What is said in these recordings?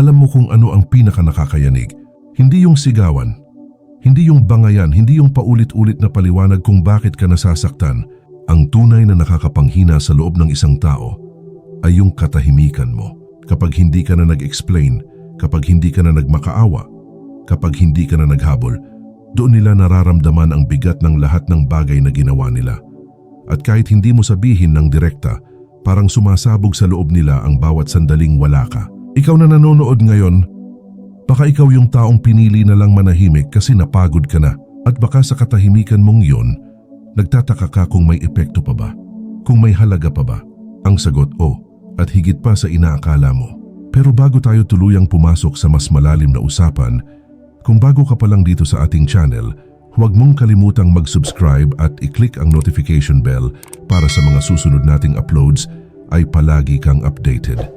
alam mo kung ano ang pinaka nakakayanig. Hindi yung sigawan, hindi yung bangayan, hindi yung paulit-ulit na paliwanag kung bakit ka nasasaktan. Ang tunay na nakakapanghina sa loob ng isang tao ay yung katahimikan mo. Kapag hindi ka na nag-explain, kapag hindi ka na nagmakaawa, kapag hindi ka na naghabol, doon nila nararamdaman ang bigat ng lahat ng bagay na ginawa nila. At kahit hindi mo sabihin ng direkta, parang sumasabog sa loob nila ang bawat sandaling wala ka. Ikaw na nanonood ngayon, baka ikaw yung taong pinili na lang manahimik kasi napagod ka na. At baka sa katahimikan mong yun, nagtataka ka kung may epekto pa ba? Kung may halaga pa ba? Ang sagot, oo. At higit pa sa inaakala mo. Pero bago tayo tuluyang pumasok sa mas malalim na usapan, kung bago ka pa lang dito sa ating channel, huwag mong kalimutang mag-subscribe at i-click ang notification bell para sa mga susunod nating uploads ay palagi kang updated.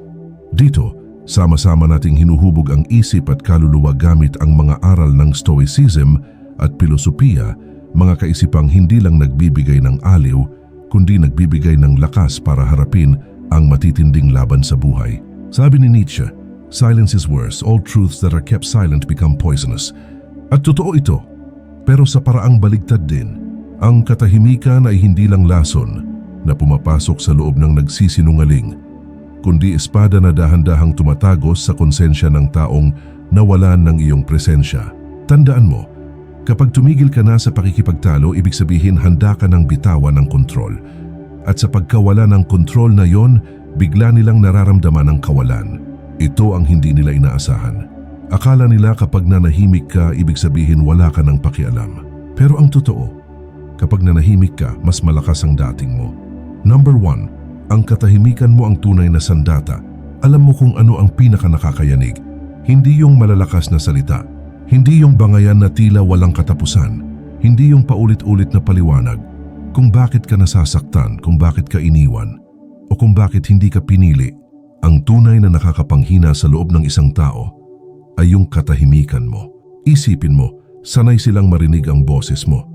Dito, sama-sama nating hinuhubog ang isip at kaluluwa gamit ang mga aral ng Stoicism at Pilosopiya, mga kaisipang hindi lang nagbibigay ng aliw, kundi nagbibigay ng lakas para harapin ang matitinding laban sa buhay. Sabi ni Nietzsche, Silence is worse. All truths that are kept silent become poisonous. At totoo ito. Pero sa paraang baligtad din, ang katahimikan ay hindi lang lason na pumapasok sa loob ng nagsisinungaling, kundi espada na dahan-dahang tumatagos sa konsensya ng taong nawalan ng iyong presensya. Tandaan mo, kapag tumigil ka na sa pakikipagtalo, ibig sabihin handa ka ng bitawan ng kontrol. At sa pagkawala ng kontrol na yon, bigla nilang nararamdaman ang kawalan. Ito ang hindi nila inaasahan. Akala nila kapag nanahimik ka, ibig sabihin wala ka ng pakialam. Pero ang totoo, kapag nanahimik ka, mas malakas ang dating mo. Number one, ang katahimikan mo ang tunay na sandata. Alam mo kung ano ang pinaka nakakayanig. Hindi yung malalakas na salita. Hindi yung bangayan na tila walang katapusan. Hindi yung paulit-ulit na paliwanag. Kung bakit ka nasasaktan, kung bakit ka iniwan, o kung bakit hindi ka pinili, ang tunay na nakakapanghina sa loob ng isang tao ay yung katahimikan mo. Isipin mo, sanay silang marinig ang boses mo.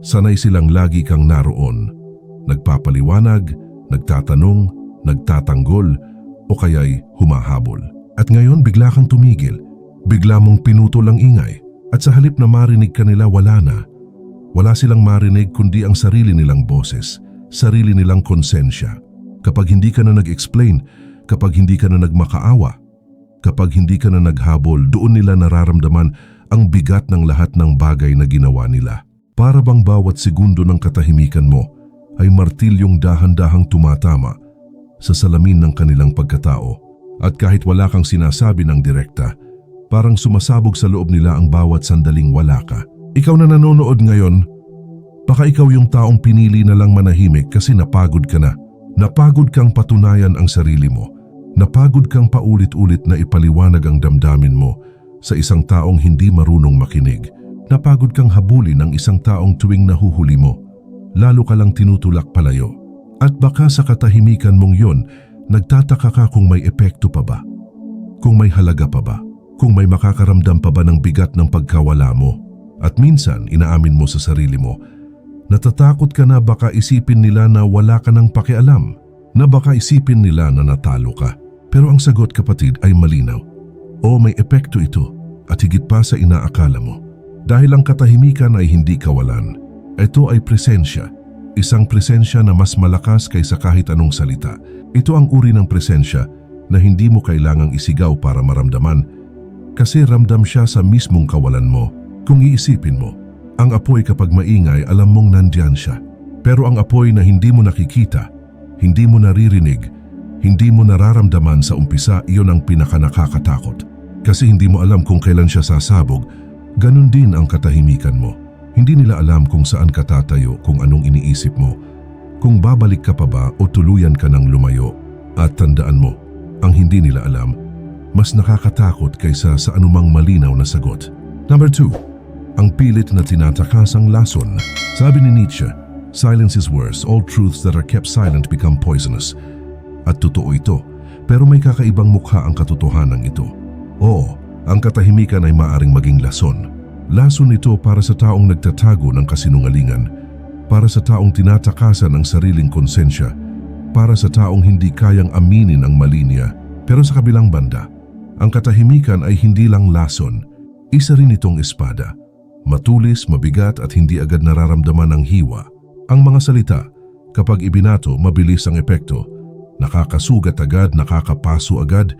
Sanay silang lagi kang naroon. Nagpapaliwanag, nagtatanong, nagtatanggol, o kaya'y humahabol. At ngayon bigla kang tumigil, bigla mong pinutol ang ingay, at sa halip na marinig ka nila wala na. Wala silang marinig kundi ang sarili nilang boses, sarili nilang konsensya. Kapag hindi ka na nag-explain, kapag hindi ka na nagmakaawa, kapag hindi ka na naghabol, doon nila nararamdaman ang bigat ng lahat ng bagay na ginawa nila. Para bang bawat segundo ng katahimikan mo ay martilyong dahan-dahang tumatama sa salamin ng kanilang pagkatao. At kahit wala kang sinasabi ng direkta, parang sumasabog sa loob nila ang bawat sandaling wala ka. Ikaw na nanonood ngayon, baka ikaw yung taong pinili na lang manahimik kasi napagod ka na. Napagod kang patunayan ang sarili mo. Napagod kang paulit-ulit na ipaliwanag ang damdamin mo sa isang taong hindi marunong makinig. Napagod kang habulin ang isang taong tuwing nahuhuli mo. Lalo ka lang tinutulak palayo. At baka sa katahimikan mong yon, nagtataka ka kung may epekto pa ba? Kung may halaga pa ba? Kung may makakaramdam pa ba ng bigat ng pagkawala mo? At minsan, inaamin mo sa sarili mo, natatakot ka na baka isipin nila na wala ka ng pakialam, na baka isipin nila na natalo ka. Pero ang sagot kapatid ay malinaw. O may epekto ito at higit pa sa inaakala mo. Dahil ang katahimikan ay hindi kawalan. Ito ay presensya. Isang presensya na mas malakas kaysa kahit anong salita. Ito ang uri ng presensya na hindi mo kailangang isigaw para maramdaman kasi ramdam siya sa mismong kawalan mo. Kung iisipin mo, ang apoy kapag maingay alam mong nandyan siya. Pero ang apoy na hindi mo nakikita, hindi mo naririnig, hindi mo nararamdaman sa umpisa, iyon ang pinakanakakatakot. Kasi hindi mo alam kung kailan siya sasabog, ganun din ang katahimikan mo. Hindi nila alam kung saan ka tatayo, kung anong iniisip mo, kung babalik ka pa ba o tuluyan ka ng lumayo. At tandaan mo, ang hindi nila alam, mas nakakatakot kaysa sa anumang malinaw na sagot. Number 2. Ang pilit na tinatakas ang lason. Sabi ni Nietzsche, Silence is worse. All truths that are kept silent become poisonous. At totoo ito, pero may kakaibang mukha ang katotohanan ito. Oo, ang katahimikan ay maaring maging lason. Lason ito para sa taong nagtatago ng kasinungalingan, para sa taong tinatakasan ang sariling konsensya, para sa taong hindi kayang aminin ang mali niya. Pero sa kabilang banda, Ang katahimikan ay hindi lang lason, isa rin itong espada. Matulis, mabigat at hindi agad nararamdaman ang hiwa. Ang mga salita, kapag ibinato, mabilis ang epekto. Nakakasugat agad, nakakapaso agad,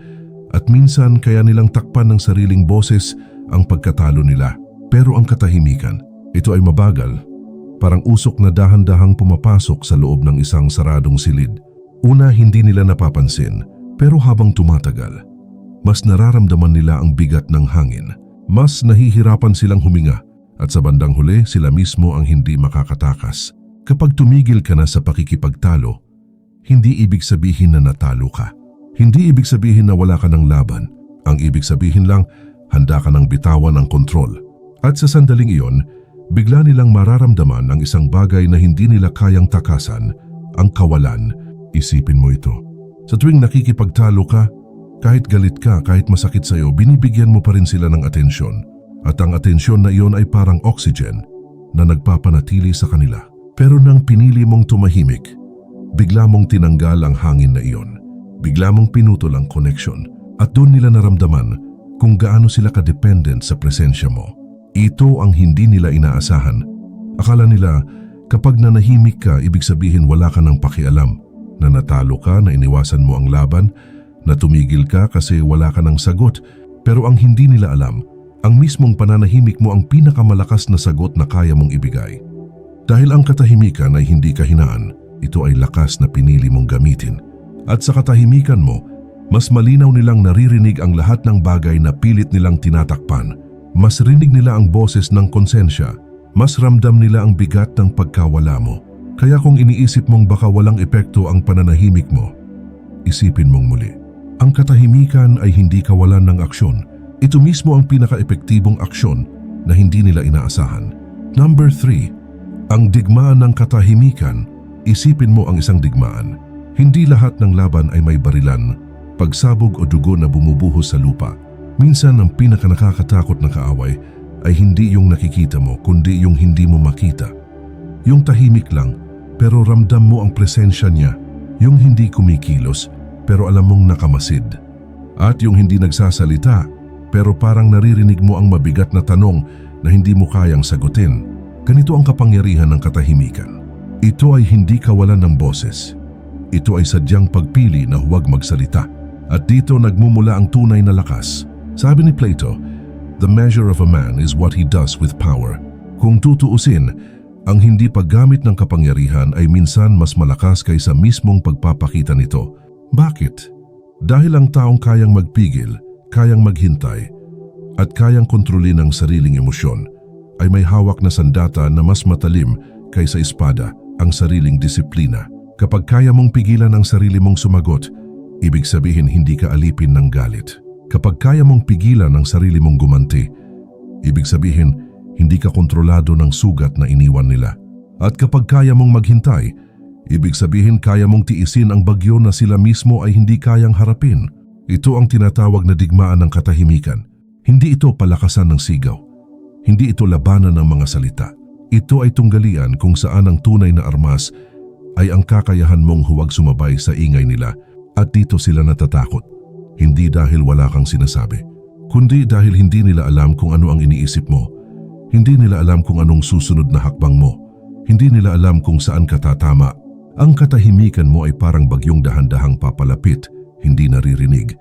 at minsan kaya nilang takpan ng sariling boses ang pagkatalo nila. Pero ang katahimikan, ito ay mabagal, parang usok na dahan-dahang pumapasok sa loob ng isang saradong silid. Una hindi nila napapansin, pero habang tumatagal, mas nararamdaman nila ang bigat ng hangin. Mas nahihirapan silang huminga at sa bandang huli sila mismo ang hindi makakatakas. Kapag tumigil ka na sa pakikipagtalo, hindi ibig sabihin na natalo ka. Hindi ibig sabihin na wala ka ng laban. Ang ibig sabihin lang, handa ka ng bitawan ang kontrol. At sa sandaling iyon, bigla nilang mararamdaman ang isang bagay na hindi nila kayang takasan, ang kawalan. Isipin mo ito. Sa tuwing nakikipagtalo ka, kahit galit ka, kahit masakit sa'yo, binibigyan mo pa rin sila ng atensyon. At ang atensyon na iyon ay parang oxygen na nagpapanatili sa kanila. Pero nang pinili mong tumahimik, bigla mong tinanggal ang hangin na iyon. Bigla mong pinutol ang connection at doon nila naramdaman kung gaano sila kadependent sa presensya mo. Ito ang hindi nila inaasahan. Akala nila kapag nanahimik ka, ibig sabihin wala ka ng pakialam, na natalo ka, na iniwasan mo ang laban, na tumigil ka kasi wala ka ng sagot. Pero ang hindi nila alam, ang mismong pananahimik mo ang pinakamalakas na sagot na kaya mong ibigay. Dahil ang katahimikan ay hindi kahinaan, ito ay lakas na pinili mong gamitin. At sa katahimikan mo, mas malinaw nilang naririnig ang lahat ng bagay na pilit nilang tinatakpan. Mas rinig nila ang boses ng konsensya. Mas ramdam nila ang bigat ng pagkawala mo. Kaya kung iniisip mong baka walang epekto ang pananahimik mo, isipin mong muli. Ang katahimikan ay hindi kawalan ng aksyon. Ito mismo ang pinaka-epektibong aksyon na hindi nila inaasahan. Number 3. Ang digmaan ng katahimikan. Isipin mo ang isang digmaan. Hindi lahat ng laban ay may barilan, pagsabog o dugo na bumubuhos sa lupa. Minsan ang pinaka nakakatakot na kaaway ay hindi yung nakikita mo kundi yung hindi mo makita. Yung tahimik lang pero ramdam mo ang presensya niya. Yung hindi kumikilos pero alam mong nakamasid. At yung hindi nagsasalita pero parang naririnig mo ang mabigat na tanong na hindi mo kayang sagutin. Ganito ang kapangyarihan ng katahimikan. Ito ay hindi kawalan ng boses. Ito ay sadyang pagpili na huwag magsalita. At dito nagmumula ang tunay na lakas. Sabi ni Plato, The measure of a man is what he does with power. Kung tutuusin, ang hindi paggamit ng kapangyarihan ay minsan mas malakas kaysa mismong pagpapakita nito. Bakit? Dahil ang taong kayang magpigil, kayang maghintay, at kayang kontrolin ang sariling emosyon, ay may hawak na sandata na mas matalim kaysa espada, ang sariling disiplina. Kapag kaya mong pigilan ang sarili mong sumagot, ibig sabihin hindi ka alipin ng galit. Kapag kaya mong pigilan ang sarili mong gumanti, ibig sabihin hindi ka kontrolado ng sugat na iniwan nila. At kapag kaya mong maghintay, ibig sabihin kaya mong tiisin ang bagyo na sila mismo ay hindi kayang harapin. Ito ang tinatawag na digmaan ng katahimikan. Hindi ito palakasan ng sigaw. Hindi ito labanan ng mga salita. Ito ay tunggalian kung saan ang tunay na armas ay ang kakayahan mong huwag sumabay sa ingay nila at dito sila natatakot. Hindi dahil wala kang sinasabi, kundi dahil hindi nila alam kung ano ang iniisip mo. Hindi nila alam kung anong susunod na hakbang mo. Hindi nila alam kung saan ka tatama. Ang katahimikan mo ay parang bagyong dahan-dahang papalapit, hindi naririnig.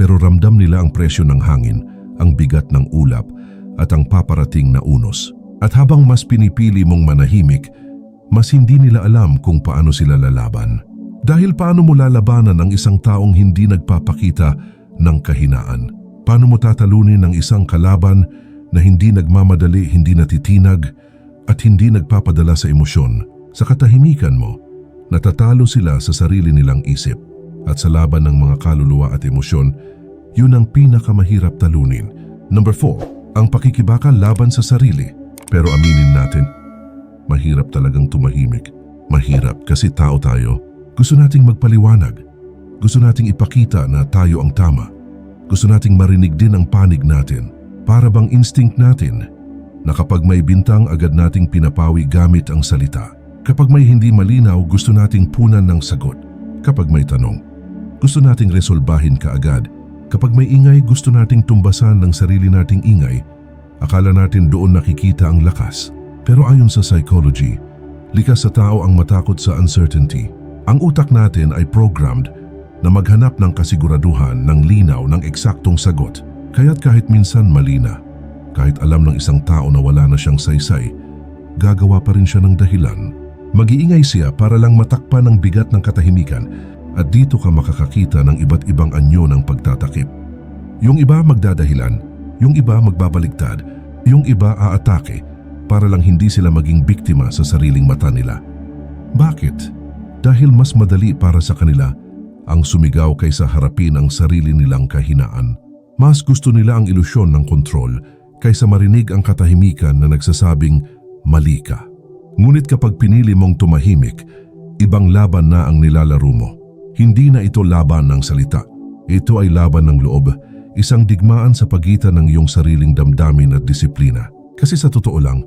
Pero ramdam nila ang presyo ng hangin, ang bigat ng ulap, at ang paparating na unos. At habang mas pinipili mong manahimik, mas hindi nila alam kung paano sila lalaban. Dahil paano mo lalabanan ang isang taong hindi nagpapakita ng kahinaan? Paano mo tatalunin ang isang kalaban na hindi nagmamadali, hindi natitinag, at hindi nagpapadala sa emosyon? Sa katahimikan mo, natatalo sila sa sarili nilang isip. At sa laban ng mga kaluluwa at emosyon, yun ang pinakamahirap talunin. Number 4, ang pakikibaka laban sa sarili. Pero aminin natin, mahirap talagang tumahimik. Mahirap kasi tao tayo. Gusto nating magpaliwanag. Gusto nating ipakita na tayo ang tama. Gusto nating marinig din ang panig natin. Para bang instinct natin na kapag may bintang agad nating pinapawi gamit ang salita. Kapag may hindi malinaw, gusto nating punan ng sagot. Kapag may tanong, gusto nating resolbahin kaagad. Kapag may ingay, gusto nating tumbasan ng sarili nating ingay. Akala natin doon nakikita ang lakas. Pero ayon sa psychology, likas sa tao ang matakot sa uncertainty. Ang utak natin ay programmed na maghanap ng kasiguraduhan ng linaw ng eksaktong sagot. Kaya't kahit minsan malina, kahit alam ng isang tao na wala na siyang saysay, gagawa pa rin siya ng dahilan. Mag-iingay siya para lang matakpan ang bigat ng katahimikan at dito ka makakakita ng iba't ibang anyo ng pagtatakip. Yung iba magdadahilan, yung iba magbabaligtad, yung iba aatake para lang hindi sila maging biktima sa sariling mata nila. Bakit? Dahil mas madali para sa kanila ang sumigaw kaysa harapin ang sarili nilang kahinaan. Mas gusto nila ang ilusyon ng kontrol kaysa marinig ang katahimikan na nagsasabing mali ka. Ngunit kapag pinili mong tumahimik, ibang laban na ang nilalaro mo. Hindi na ito laban ng salita. Ito ay laban ng loob, isang digmaan sa pagitan ng iyong sariling damdamin at disiplina. Kasi sa totoo lang,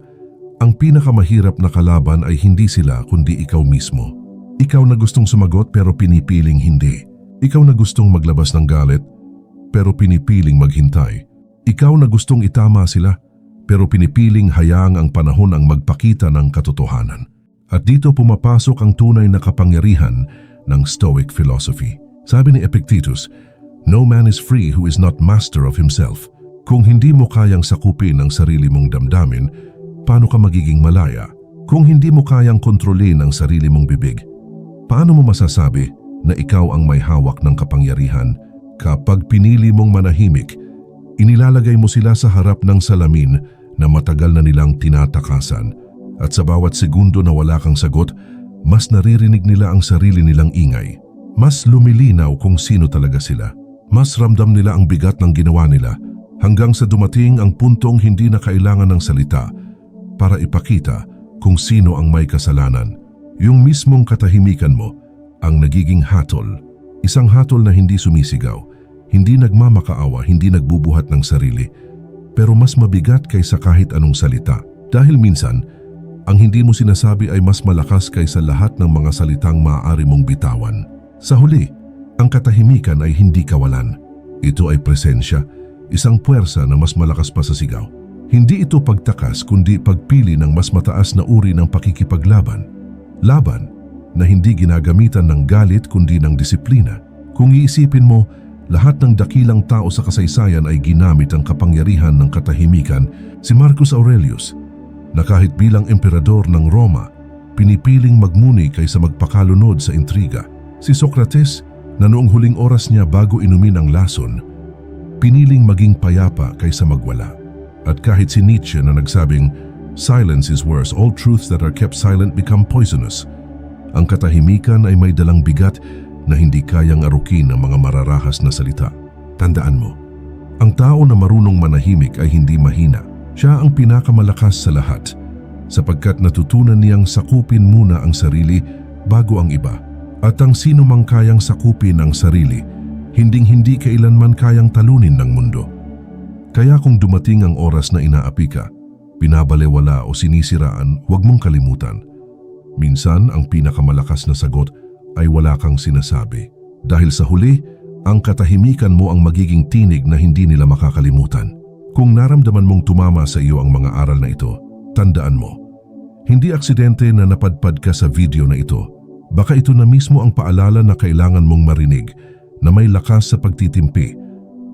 ang pinakamahirap na kalaban ay hindi sila kundi ikaw mismo. Ikaw na gustong sumagot pero pinipiling hindi. Ikaw na gustong maglabas ng galit pero pinipiling maghintay. Ikaw na gustong itama sila pero pinipiling hayaang ang panahon ang magpakita ng katotohanan. At dito pumapasok ang tunay na kapangyarihan ng Stoic philosophy. Sabi ni Epictetus, No man is free who is not master of himself. Kung hindi mo kayang sakupin ang sarili mong damdamin, paano ka magiging malaya? Kung hindi mo kayang kontrolin ang sarili mong bibig, paano mo masasabi na ikaw ang may hawak ng kapangyarihan? Kapag pinili mong manahimik, inilalagay mo sila sa harap ng salamin na matagal na nilang tinatakasan at sa bawat segundo na wala kang sagot, mas naririnig nila ang sarili nilang ingay. Mas lumilinaw kung sino talaga sila. Mas ramdam nila ang bigat ng ginawa nila hanggang sa dumating ang puntong hindi na kailangan ng salita para ipakita kung sino ang may kasalanan. Yung mismong katahimikan mo ang nagiging hatol. Isang hatol na hindi sumisigaw, hindi nagmamakaawa, hindi nagbubuhat ng sarili, pero mas mabigat kaysa kahit anong salita. Dahil minsan, ang hindi mo sinasabi ay mas malakas kaysa lahat ng mga salitang maaari mong bitawan. Sa huli, ang katahimikan ay hindi kawalan. Ito ay presensya, isang puwersa na mas malakas pa sa sigaw. Hindi ito pagtakas kundi pagpili ng mas mataas na uri ng pakikipaglaban. Laban na hindi ginagamitan ng galit kundi ng disiplina. Kung iisipin mo, lahat ng dakilang tao sa kasaysayan ay ginamit ang kapangyarihan ng katahimikan. Si Marcus Aurelius, na kahit bilang emperador ng Roma, pinipiling magmuni kaysa magpakalunod sa intriga. Si Socrates, na noong huling oras niya bago inumin ang lason, piniling maging payapa kaysa magwala. At kahit si Nietzsche na nagsabing, Silence is worse, all truths that are kept silent become poisonous. Ang katahimikan ay may dalang bigat na hindi kayang arukin ng mga mararahas na salita. Tandaan mo, ang tao na marunong manahimik ay hindi mahina. Siya ang pinakamalakas sa lahat sapagkat natutunan niyang sakupin muna ang sarili bago ang iba. At ang sino mang kayang sakupin ang sarili, hinding-hindi kailanman kayang talunin ng mundo. Kaya kung dumating ang oras na inaapi ka, pinabalewala o sinisiraan, huwag mong kalimutan. Minsan ang pinakamalakas na sagot ay wala kang sinasabi. Dahil sa huli, ang katahimikan mo ang magiging tinig na hindi nila makakalimutan. Kung naramdaman mong tumama sa iyo ang mga aral na ito, tandaan mo, hindi aksidente na napadpad ka sa video na ito. Baka ito na mismo ang paalala na kailangan mong marinig na may lakas sa pagtitimpi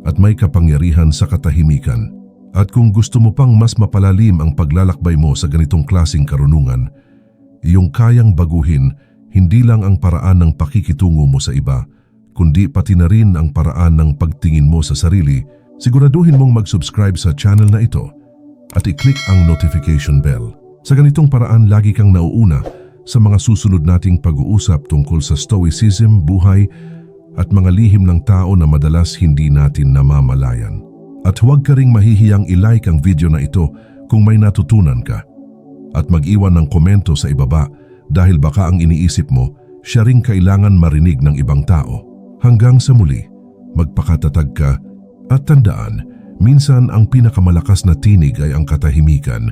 at may kapangyarihan sa katahimikan. At kung gusto mo pang mas mapalalim ang paglalakbay mo sa ganitong klasing karunungan, iyong kayang baguhin hindi lang ang paraan ng pakikitungo mo sa iba, kundi pati na rin ang paraan ng pagtingin mo sa sarili, siguraduhin mong mag-subscribe sa channel na ito at i-click ang notification bell. Sa ganitong paraan lagi kang nauuna sa mga susunod nating pag-uusap tungkol sa stoicism, buhay at mga lihim ng tao na madalas hindi natin namamalayan. At huwag ka ring mahihiyang ilike ang video na ito kung may natutunan ka. At mag-iwan ng komento sa ibaba dahil baka ang iniisip mo, siya ring kailangan marinig ng ibang tao. Hanggang sa muli, magpakatatag ka at tandaan, minsan ang pinakamalakas na tinig ay ang katahimikan